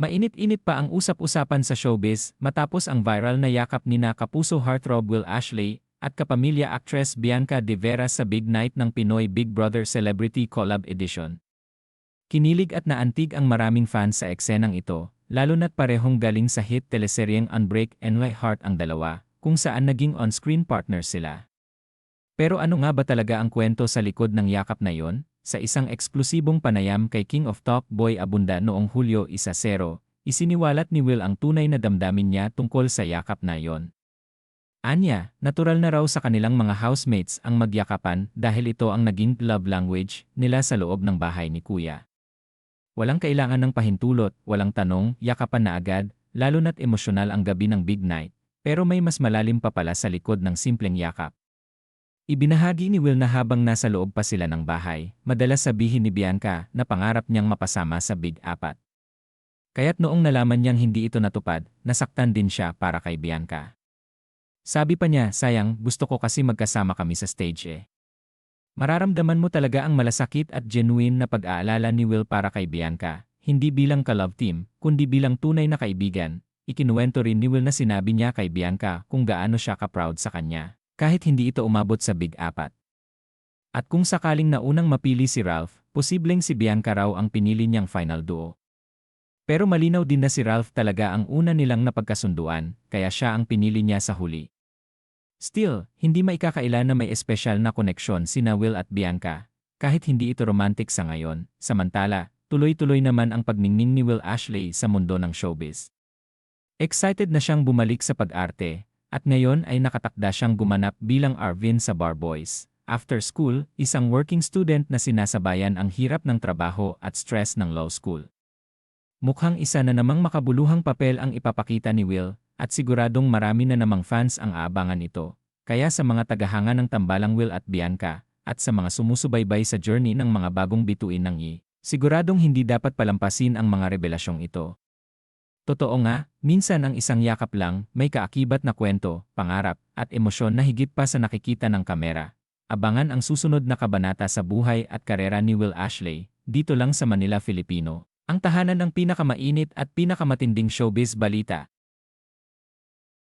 Mainit-init pa ang usap-usapan sa showbiz matapos ang viral na yakap ni na kapuso heartthrob Will Ashley at kapamilya actress Bianca De Vera sa big night ng Pinoy Big Brother Celebrity Collab Edition. Kinilig at naantig ang maraming fans sa eksenang ito, lalo na't parehong galing sa hit teleseryeng Unbreak and My Heart ang dalawa, kung saan naging on-screen partners sila. Pero ano nga ba talaga ang kwento sa likod ng yakap na yon? Sa isang eksklusibong panayam kay King of Talk Boy Abunda noong Hulyo 1-0, isiniwalat ni Will ang tunay na damdamin niya tungkol sa yakap na yon. Anya, natural na raw sa kanilang mga housemates ang magyakapan dahil ito ang naging love language nila sa loob ng bahay ni Kuya. Walang kailangan ng pahintulot, walang tanong, yakapan na agad, lalo na't emosyonal ang gabi ng big night, pero may mas malalim pa pala sa likod ng simpleng yakap. Ibinahagi ni Will na habang nasa loob pa sila ng bahay, madalas sabihin ni Bianca na pangarap niyang mapasama sa Big Apat. Kaya't noong nalaman niyang hindi ito natupad, nasaktan din siya para kay Bianca. Sabi pa niya, sayang, gusto ko kasi magkasama kami sa stage eh. Mararamdaman mo talaga ang malasakit at genuine na pag-aalala ni Will para kay Bianca, hindi bilang ka-love team, kundi bilang tunay na kaibigan. Ikinuwento rin ni Will na sinabi niya kay Bianca kung gaano siya ka-proud sa kanya kahit hindi ito umabot sa Big Apat. At kung sakaling naunang mapili si Ralph, posibleng si Bianca raw ang pinili niyang final duo. Pero malinaw din na si Ralph talaga ang una nilang napagkasunduan, kaya siya ang pinili niya sa huli. Still, hindi maikakaila na may espesyal na koneksyon sina Will at Bianca, kahit hindi ito romantic sa ngayon, samantala, tuloy-tuloy naman ang pagningning ni Will Ashley sa mundo ng showbiz. Excited na siyang bumalik sa pag-arte, at ngayon ay nakatakda siyang gumanap bilang Arvin sa Bar Boys. After school, isang working student na sinasabayan ang hirap ng trabaho at stress ng law school. Mukhang isa na namang makabuluhang papel ang ipapakita ni Will, at siguradong marami na namang fans ang aabangan ito. Kaya sa mga tagahanga ng tambalang Will at Bianca, at sa mga sumusubaybay sa journey ng mga bagong bituin ng I, siguradong hindi dapat palampasin ang mga revelasyong ito. Totoo nga, minsan ang isang yakap lang may kaakibat na kwento, pangarap, at emosyon na higit pa sa nakikita ng kamera. Abangan ang susunod na kabanata sa buhay at karera ni Will Ashley, dito lang sa Manila, Filipino. Ang tahanan ng pinakamainit at pinakamatinding showbiz balita.